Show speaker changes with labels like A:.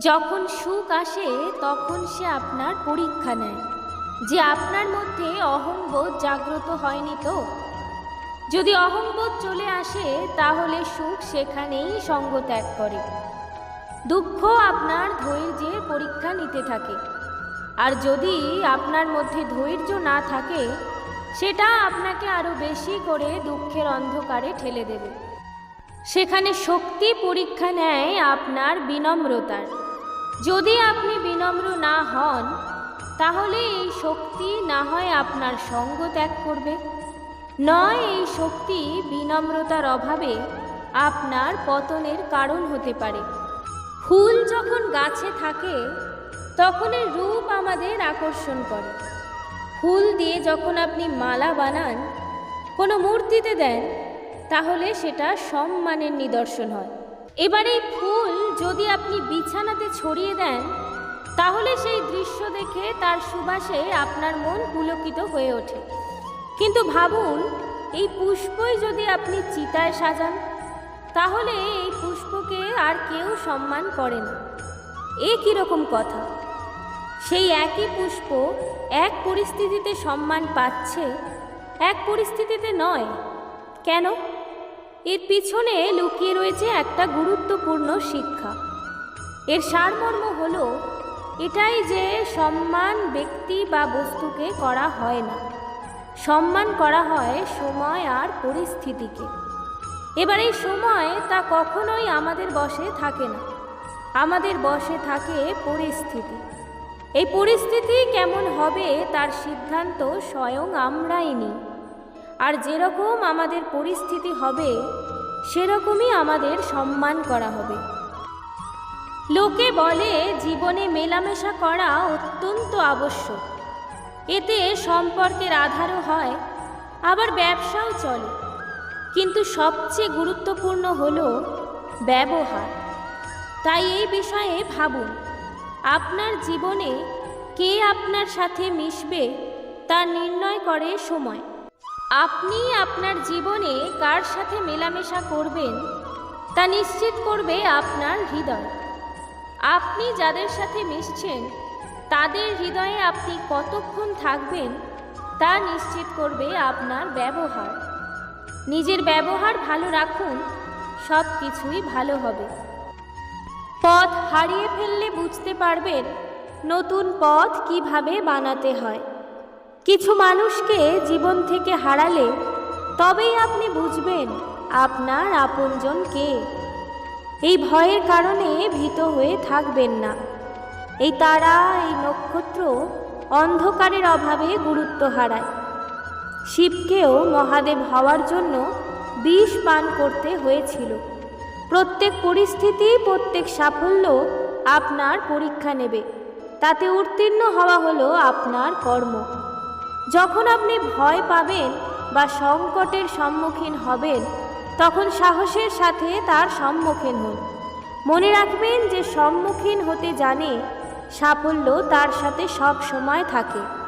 A: যখন সুখ আসে, তখন সে আপনার পরীক্ষা নেয়। যে আপনার মধ্যে অহংবোধ জাগ্রত হয়নি তো? যদি অহংবোধ চলে আসে, তাহলে সুখ সেখানেই সঙ্গ ত্যাগ করে। দুঃখ আপনার ধৈর্যের পরীক্ষা নিতে থাকে। আর যদি আপনার মধ্যে ধৈর্য না থাকে, সেটা আপনাকে আরও বেশি করে দুঃখের অন্ধকারে ঠেলে দেবে। সেখানে শক্তি পরীক্ষা নেয় আপনার বিনম্রতার। যদি আপনি বিনম্র না হন, তাহলে এই শক্তি না হয় আপনার সঙ্গ ত্যাগ করবে। নয়, এই শক্তি বিনম্রতার অভাবে আপনার পতনের কারণ হতে পারে। ফুল যখন গাছে থাকে, তখন এর রূপ আমাদের আকর্ষণ করে। ফুল দিয়ে যখন আপনি মালা বানান, কোনো মূর্তিতে দেন, তাহলে সেটা সম্মানের নিদর্শন হয়। এবার এই ফুল যদি আপনি বিছানাতে ছড়িয়ে দেন, তাহলে সেই দৃশ্য দেখে তার সুবাসে আপনার মন পুলকিত হয়ে ওঠে। কিন্তু ভাবুন, এই পুষ্পই যদি আপনি চিতায় সাজান, তাহলে এই পুষ্পকে আর কেউ সম্মান করে না। এ কীরকম কথা? সেই একই পুষ্প এক পরিস্থিতিতে সম্মান পাচ্ছে, এক পরিস্থিতিতে নয়। কেন? এর পিছনে লুকিয়ে রয়েছে একটা গুরুত্বপূর্ণ শিক্ষা। এর সারমর্ম হলো, এটাই যে সম্মান ব্যক্তি বা বস্তুকে করা হয় না। সম্মান করা হয় সময় আর পরিস্থিতিকে। এবার এই সময় তা কখনোই আমাদের বশে থাকে না। আমাদের বশে থাকে পরিস্থিতি। এই পরিস্থিতি কেমন হবে তার সিদ্ধান্ত স্বয়ং আমরাই নিই। আর যেরকম আমাদের পরিস্থিতি হবে, সেরকমই আমাদের সম্মান করা হবে। লোকে বলে, জীবনে মেলামেশা করা অত্যন্ত আবশ্যক। এতে সম্পর্কের আধারও হয়, আবার ব্যবসাও চলে। কিন্তু সবচেয়ে গুরুত্বপূর্ণ হল ব্যবহার। তাই এই বিষয়ে ভাবুন, আপনার জীবনে কে আপনার সাথে মিশবে, তা নির্ণয় করে সময়। আপনি আপনার জীবনে কার সাথে মেলামেশা করবেন তা নিশ্চিত করবে আপনার হৃদয়। আপনি যাদের সাথে মিশছেন, তাদের হৃদয়ে আপনি কতক্ষণ থাকবেন তা নিশ্চিত করবে আপনার ব্যবহার। নিজের ব্যবহার ভালো রাখুন সব কিছুই ভালো হবে। পথ হারিয়ে ফেললে বুঝতে পারবেন নতুন পথ কীভাবে বানাতে হয়। কিছু মানুষকে জীবন থেকে হারালে তবেই আপনি বুঝবেন আপনার আপনজন কে। এই ভয়ের কারণে ভীত হয়ে থাকবেন না। এই তারা, এই নক্ষত্র অন্ধকারের অভাবে গুরুত্ব হারায়। শিবকেও মহাদেব হওয়ার জন্য বিষ পান করতে হয়েছিল। প্রত্যেক পরিস্থিতি, প্রত্যেক সাফল্য আপনার পরীক্ষা নেবে। তাতে উত্তীর্ণ হওয়া হলো আপনার কর্ম। যখন আপনি ভয় পাবেন বা সংকটের সম্মুখীন হবেন, তখন সাহসের সাথে তার সম্মুখীন হন। মনে রাখবেন যে সম্মুখীন হতে জানে সাফল্য তার সাথে সব সময় থাকে।